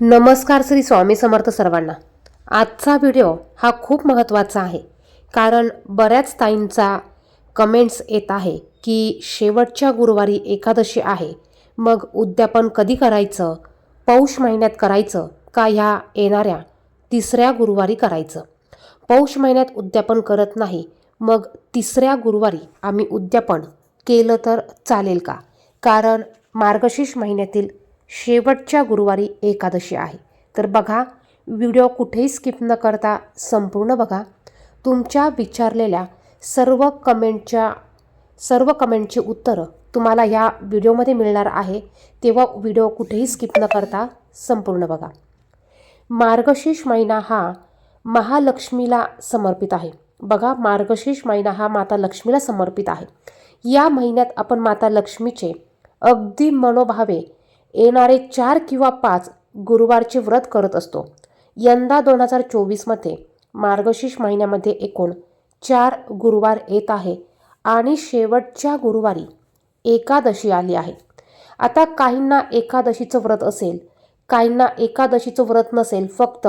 नमस्कार श्री स्वामी समर्थ सर्वांना. आजचा व्हिडिओ हा खूप महत्त्वाचा आहे. कारण बऱ्याच ताईंचा कमेंट्स येत आहे की शेवटच्या गुरुवारी एकादशी आहे. मग उद्यापन कधी करायचं? पौष महिन्यात करायचं का ह्या येणाऱ्या तिसऱ्या गुरुवारी करायचं? पौष महिन्यात उद्यापन करत नाही. मग तिसऱ्या गुरुवारी आम्ही उद्यापन केलं तर चालेल का? कारण मार्गशीर्ष महिन्यातील शेवटच्या गुरुवारी एकादशी आहे. तर बघा व्हिडिओ कुठेही स्किप न करता संपूर्ण बघा. तुमच्या विचारलेल्या सर्व कमेंटच्या सर्व कमेंटची उत्तरं तुम्हाला ह्या व्हिडिओमध्ये मिळणार आहे. तेव्हा व्हिडिओ कुठेही स्किप न करता संपूर्ण बघा. मार्गशीर्ष महिना हा महालक्ष्मीला समर्पित आहे. बघा मार्गशीर्ष महिना हा माता लक्ष्मीला समर्पित आहे. या महिन्यात आपण माता लक्ष्मीचे अगदी मनोभावे येणारे चार किंवा पाच गुरुवारचे व्रत करत असतो. यंदा दोन हजार चोवीसमध्ये मार्गशीर्ष महिन्यामध्ये एकूण चार गुरुवार येत आहे आणि शेवटच्या गुरुवारी एकादशी आली आहे. आता काहींना एकादशीचं व्रत असेल काहींना एकादशीचं व्रत नसेल फक्त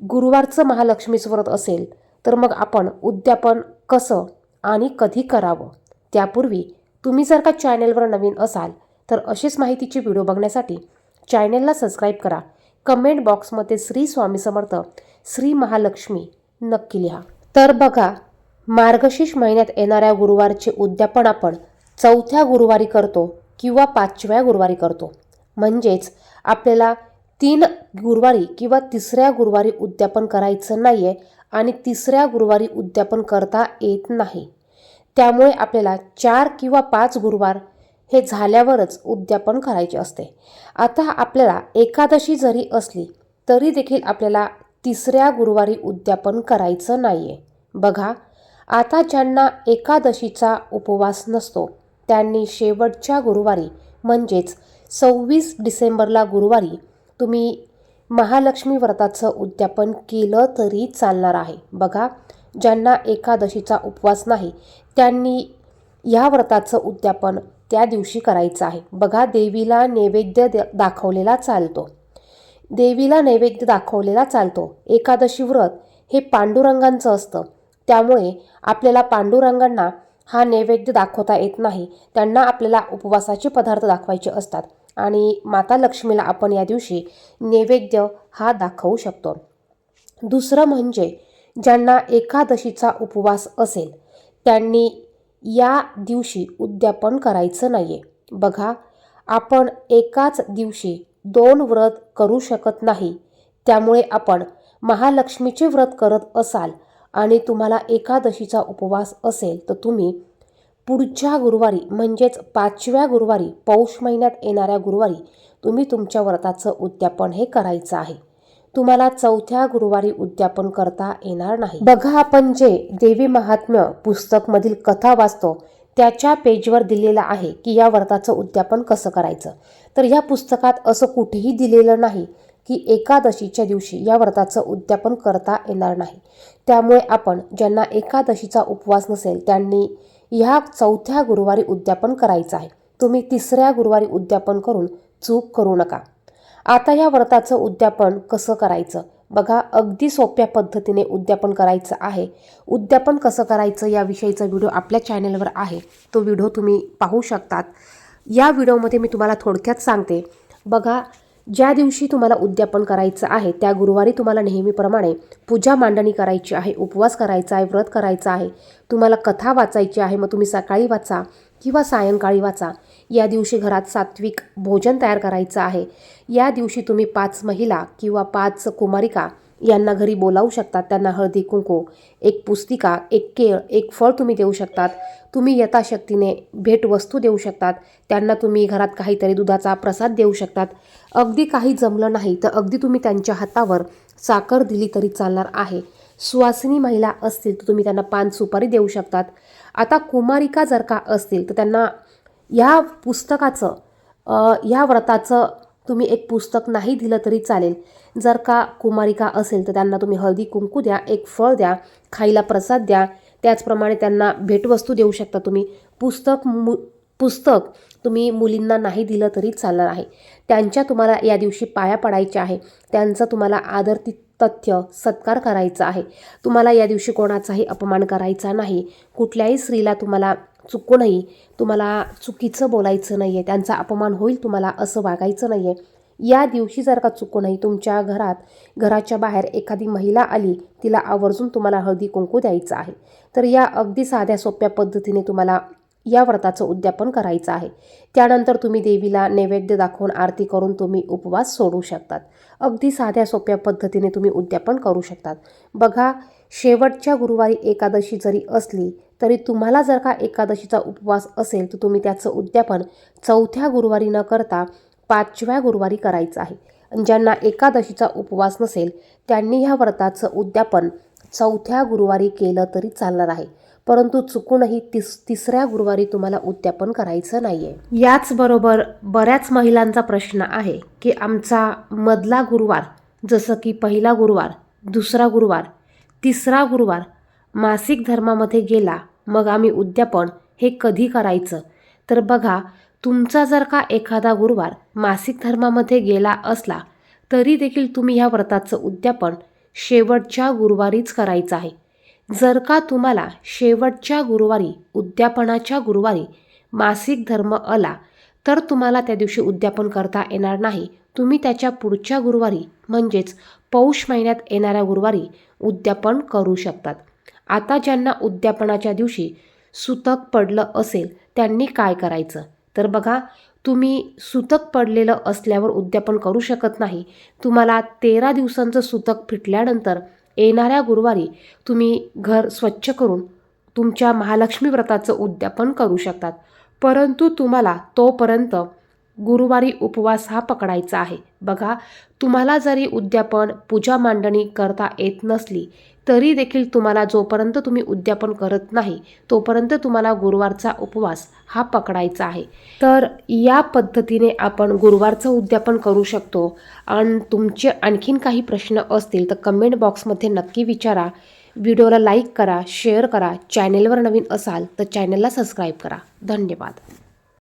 गुरुवारचं महालक्ष्मीचं व्रत असेल तर मग आपण उद्यापन कसं आणि कधी करावं? त्यापूर्वी तुम्ही जर का चॅनेलवर नवीन असाल तर अशीच माहितीची व्हिडिओ बघण्यासाठी चॅनेलला सबस्क्राईब करा. कमेंट बॉक्समध्ये श्री स्वामी समर्थ श्री महालक्ष्मी नक्की लिहा. तर बघा मार्गशीर्ष महिन्यात येणाऱ्या गुरुवारचे उद्यापन आपण चौथ्या गुरुवारी करतो किंवा पाचव्या गुरुवारी करतो. म्हणजेच आपल्याला तीन गुरुवारी किंवा तिसऱ्या गुरुवारी उद्यापन करायचं नाही आहे आणि तिसऱ्या गुरुवारी उद्यापन करता येत नाही. त्यामुळे आपल्याला चार किंवा पाच गुरुवार हे झाल्यावरच उद्यापन करायचे असते. आता आपल्याला एकादशी जरी असली तरी देखील आपल्याला तिसऱ्या गुरुवारी उद्यापन करायचं नाही आहे बघा आता ज्यांना एकादशीचा उपवास नसतो त्यांनी शेवटच्या गुरुवारी म्हणजेच सव्वीस डिसेंबरला गुरुवारी तुम्ही महालक्ष्मी व्रताचं उद्यापन केलं तरी चालणार आहे. बघा ज्यांना एकादशीचा उपवास नाही त्यांनी या व्रताचं उद्यापन त्या दिवशी करायचं आहे. बघा देवीला नैवेद्य द- दाखवलेला चालतो. देवीला नैवेद्य दाखवलेला चालतो. एकादशी व्रत हे पांडुरंगांचं असतं. त्यामुळे आपल्याला पांडुरंगांना हा नैवेद्य दाखवता येत नाही. त्यांना आपल्याला उपवासाचे पदार्थ दाखवायचे असतात. आणि माता लक्ष्मीला आपण या दिवशी नैवेद्य हा दाखवू शकतो. दुसरं म्हणजे ज्यांना एकादशीचा उपवास असेल त्यांनी या दिवशी उद्यापन करायचं नाही आहे बघा आपण एकाच दिवशी दोन व्रत करू शकत नाही. त्यामुळे आपण महालक्ष्मीचे व्रत करत असाल आणि तुम्हाला एकादशीचा उपवास असेल तर तुम्ही पुढच्या गुरुवारी म्हणजेच पाचव्या गुरुवारी पौष महिन्यात येणाऱ्या गुरुवारी तुम्ही तुमच्या व्रताचं उद्यापन हे करायचं आहे. तुम्हाला चौथ्या गुरुवारी उद्यापन करता येणार नाही. बघा आपण जे देवी महात्म्य पुस्तकमधील कथा वाचतो त्याच्या पेजवर दिलेलं आहे की या व्रताचं उद्यापन कसं करायचं. तर या पुस्तकात असं कुठेही दिलेलं नाही की एकादशीच्या दिवशी या व्रताचं उद्यापन करता येणार नाही. त्यामुळे आपण ज्यांना एकादशीचा उपवास नसेल त्यांनी ह्या चौथ्या गुरुवारी उद्यापन करायचं आहे. तुम्ही तिसऱ्या गुरुवारी उद्यापन करून चूक करू नका. आता या व्रताचं उद्यापन कसं करायचं? बघा अगदी सोप्या पद्धतीने उद्यापन करायचं आहे. उद्यापन कसं करायचं याविषयीचा व्हिडिओ आपल्या चॅनलवर आहे. तो व्हिडिओ तुम्ही पाहू शकतात. या व्हिडिओमध्ये मी तुम्हाला थोडक्यात सांगते. बघा ज्या दिवशी तुम्हाला उद्यापन करायचं आहे त्या गुरुवारी तुम्हाला नेहमीप्रमाणे पूजा मांडणी करायची आहे उपवास करायचा आहे व्रत करायचं आहे. तुम्हाला कथा वाचायची आहे मग तुम्ही सकाळी वाचा किंवा सायंकाळी वाचा. या दिवशी घरात सात्विक भोजन तयार करायचं आहे. या दिवशी तुम्ही पाच महिला किंवा पाच कुमारिका यांना घरी बोलावू शकतात त्यांना हळदी कुंकू एक पुस्तिका एक केळ एक फळ तुम्ही देऊ शकतात. तुम्ही यथाशक्तीने भेटवस्तू देऊ शकतात. त्यांना तुम्ही घरात काहीतरी दुधाचा प्रसाद देऊ शकतात. अगदी काही जमलं नाही तर अगदी तुम्ही त्यांच्या हातावर साखर दिली तरी चालणार आहे. सुवासिनी महिला असतील तर तुम्ही त्यांना पान सुपारी देऊ शकतात. आता कुमारिका जर का असतील तर त्यांना ह्या पुस्तकाचं ह्या व्रताचं तुम्ही एक पुस्तक नाही दिलं तरी चालेल. जर का कुमारिका असेल तर त्यांना तुम्ही हळदी कुंकू द्या एक फळ द्या खायला प्रसाद द्या. त्याचप्रमाणे त्यांना भेटवस्तू देऊ शकता तुम्ही. पुस्तक मु पुस्तक तुम्ही मुलींना नाही दिलं तरी चालणार आहे. त्यांच्या तुम्हाला या दिवशी पाया पडायच्या आहे. त्यांचं तुम्हाला आदर ति तथ्य सत्कार करायचा आहे. तुम्हाला या दिवशी कोणाचाही अपमान करायचा नाही. कुठल्याही स्त्रीला तुम्हाला चुकूनही तुम्हाला चुकीचं बोलायचं नाही आहे त्यांचा अपमान होईल तुम्हाला असं वागायचं नाही आहे या दिवशी जर का चुकूनही तुमच्या घरात घराच्या बाहेर एखादी महिला आली तिला आवर्जून तुम्हाला हळदी कुंकू द्यायचं आहे. तर या अगदी साध्या सोप्या पद्धतीने तुम्हाला या व्रताचं उद्यापन करायचं आहे. त्यानंतर तुम्ही देवीला नैवेद्य दाखवून आरती करून तुम्ही उपवास सोडू शकतात. अगदी साध्या सोप्या पद्धतीने तुम्ही उद्यापन करू शकतात. बघा शेवटच्या गुरुवारी एकादशी जरी असली तरी तुम्हाला जर का एकादशीचा उपवास असेल तर तुम्ही त्याचं उद्यापन चौथ्या गुरुवारी न करता पाचव्या गुरुवारी करायचं आहे. ज्यांना एकादशीचा उपवास नसेल त्यांनी ह्या व्रताचं उद्यापन चौथ्या गुरुवारी केलं तरी चालणार आहे. परंतु चुकूनही तिस तिसऱ्या गुरुवारी तुम्हाला उद्यापन करायचं नाही आहे याचबरोबर बऱ्याच महिलांचा प्रश्न आहे की आमचा मधला गुरुवार जसं की पहिला गुरुवार दुसरा गुरुवार तिसरा गुरुवार मासिक धर्मामध्ये गेला मग आम्ही उद्यापन हे कधी करायचं? तर बघा तुमचा जर का एखादा गुरुवार मासिक धर्मामध्ये गेला असला तरी देखील तुम्ही ह्या व्रताचं उद्यापन शेवटच्या गुरुवारीच करायचं आहे. जर का तुम्हाला शेवटच्या गुरुवारी उद्यापनाच्या गुरुवारी मासिक धर्म आला तर तुम्हाला त्या दिवशी उद्यापन करता येणार नाही. तुम्ही त्याच्या पुढच्या गुरुवारी म्हणजेच पौष महिन्यात येणाऱ्या गुरुवारी उद्यापन करू शकतात. आता ज्यांना उद्यापनाच्या दिवशी सुतक पडलं असेल त्यांनी काय करायचं? तर बघा तुम्ही सुतक पडलेलं असल्यावर उद्यापन करू शकत नाही. तुम्हाला तेरा दिवसांचं सुतक फिटल्यानंतर येणाऱ्या गुरुवारी तुम्ही घर स्वच्छ करून तुमच्या महालक्ष्मी व्रताचं उद्यापन करू शकतात. परंतु तुम्हाला तोपर्यंत गुरुवारी उपवास हा पकडायचा आहे. बघा तुम्हाला जरी उद्यापन पूजा मांडणी करता येत नसली तरी देखील तुम्हाला जोपर्यंत तुम्ही उद्यापन करत नाही तोपर्यंत तुम्हाला गुरुवारचा उपवास हा पकडायचा आहे. तर या पद्धतीने आपण गुरुवारचं उद्यापन करू शकतो. आणि तुमचे आणखीन काही प्रश्न असतील तर कमेंट बॉक्समध्ये नक्की विचारा. व्हिडिओला लाईक करा शेअर करा. चॅनेलवर नवीन असाल तर चॅनेलला सबस्क्राईब करा. धन्यवाद.